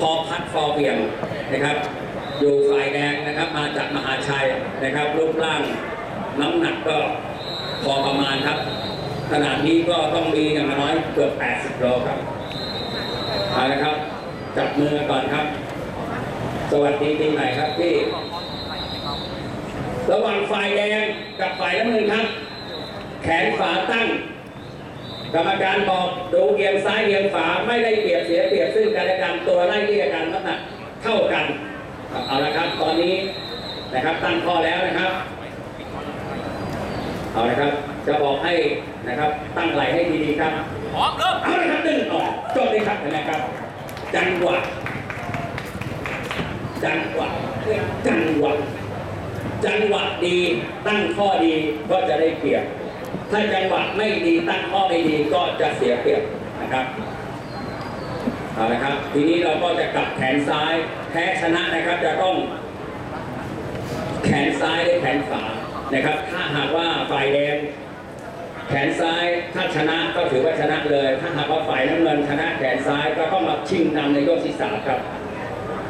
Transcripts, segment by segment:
พอพัดฟอเพียงนะครับ อยู่ฝ่ายแดงนะครับ มาจากมหาชัยนะครับ รูปร่างน้ำหนักก็พอประมาณครับ ขนาดนี้ก็ต้องมีอย่างน้อยเกือบ 80โลครับเอาละครับ จับมือก่อนครับ สวัสดีปีใหม่ครับพี่ ระหว่างฝ่ายแดงกับฝ่ายน้ำเงินครับ แขนฝาตั้งกรรมการบอกดูเอียงซ้ายเอียงขวาไม่ได้เปรียบเสียเปรียบซึ่งกันและกันตัว เท่ากันเอาละครับตอนนี้นะครับตั้งข้อแล้วนะครับเอาละครับจะบอกให้นะครับตั้งไหลให้ดีๆครับพร้อมเริ่มเอาละครับดึงออกจบเลยครับเห็นไหมครับ จังหวะจังหวะจังหวะจังหวะดีตั้งข้อดีก็จะได้เปรียบ ถ้าจังหวะไม่ดีตั้งข้อไม่ดีก็จะเสียเปรียบนะครับ เอาละครับ ทีนี้เราก็จะกลับแขนซ้ายแพ้ชนะนะครับ จะต้อง แขนซ้ายและแขนขวานะครับ ถ้าหากว่าฝ่ายแดงแขนซ้ายถ้าชนะก็ถือว่าชนะเลย ถ้าหากว่าฝ่ายน้ำเงินชนะแขนซ้ายก็ต้องมาชิงนำในยกที่สามครับ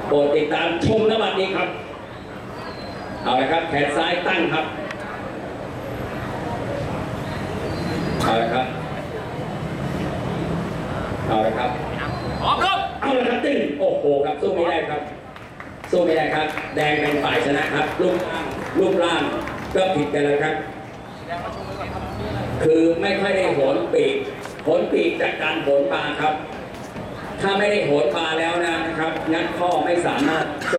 โปรดติดตามชมนวัดนี้ครับ เอาละครับ แขนซ้ายตั้งครับเอาละครับเอาละครับิ้งโอ้โหครับสู้ไม่ได้ครับสู้ไม่ได้ครับ แดงเป็นฝ่ายชนะครับรูปร่างรูปร่างก็ผิดกันแล้วครับ คือไม่ค่อยได้โหนปีกโหนปีกจากการโหนปลาครับ ถ้าไม่ได้โหนปลาแล้วนะครับ งั้นข้อไม่สามารถ